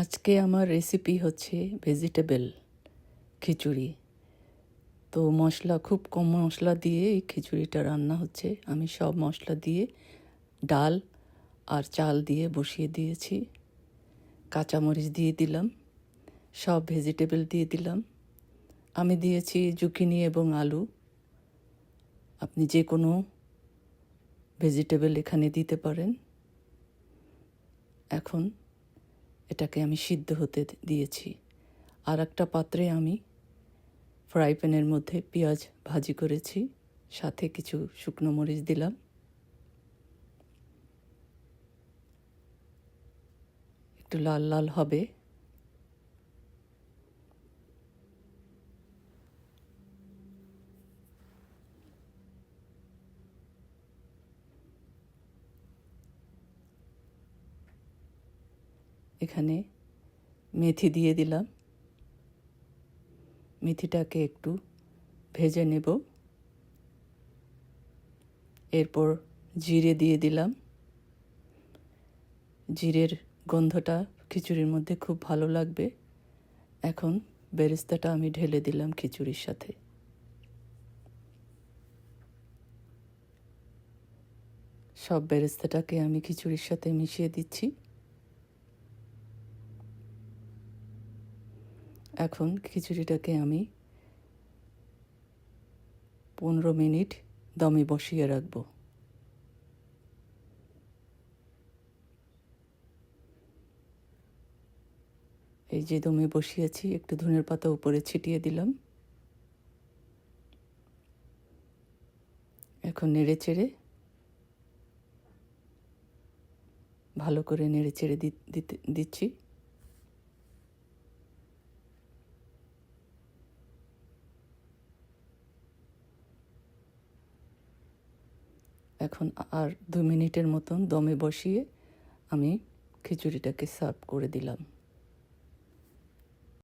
আজকে আমার রেসিপি হচ্ছে ভেজিটেবল খিচুড়ি। তো মশলা, খুব কম মশলা দিয়ে এই খিচুড়িটা রান্না হচ্ছে। আমি সব মশলা দিয়ে ডাল আর চাল দিয়ে বসিয়ে দিয়েছি। কাঁচামরিচ দিয়ে দিলাম, সব ভেজিটেবল দিয়ে দিলাম। আমি দিয়েছি জুকিনি এবং আলু। আপনি যে কোনো ভেজিটেবল এখানে দিতে পারেন। এখন এটাকে আমি সিদ্ধ হতে দিয়েছি। আর একটা পাত্রে আমি ফ্রাই প্যানের মধ্যে পেঁয়াজ ভাজি করেছি, সাথে কিছু শুকনো মরিচ দিলাম। একটু লাল লাল হবে। এখানে মেথি দিয়ে দিলাম। মেথিটাকে একটু ভেজে নেব। এরপর জিরে দিয়ে দিলাম। জিরের গন্ধটা খিচুড়ির মধ্যে খুব ভালো লাগবে। এখন বেরেস্তাটা আমি ঢেলে দিলাম খিচুড়ির সাথে। সব বেরেস্তাটাকে আমি খিচুড়ির সাথে মিশিয়ে দিচ্ছি। এখন খিচুড়িটাকে আমি পনেরো মিনিট দমে বসিয়ে রাখব। এই যে দমে বসিয়েছি, একটু ধনের পাতা উপরে ছিটিয়ে দিলাম। এখন নেড়ে চেড়ে ভালো করে নেড়ে চেড়ে দিচ্ছি। এখন আর দু মিনিটের মতন দমে বসিয়ে আমি খিচুড়িটাকে সার্ভ করে দিলাম।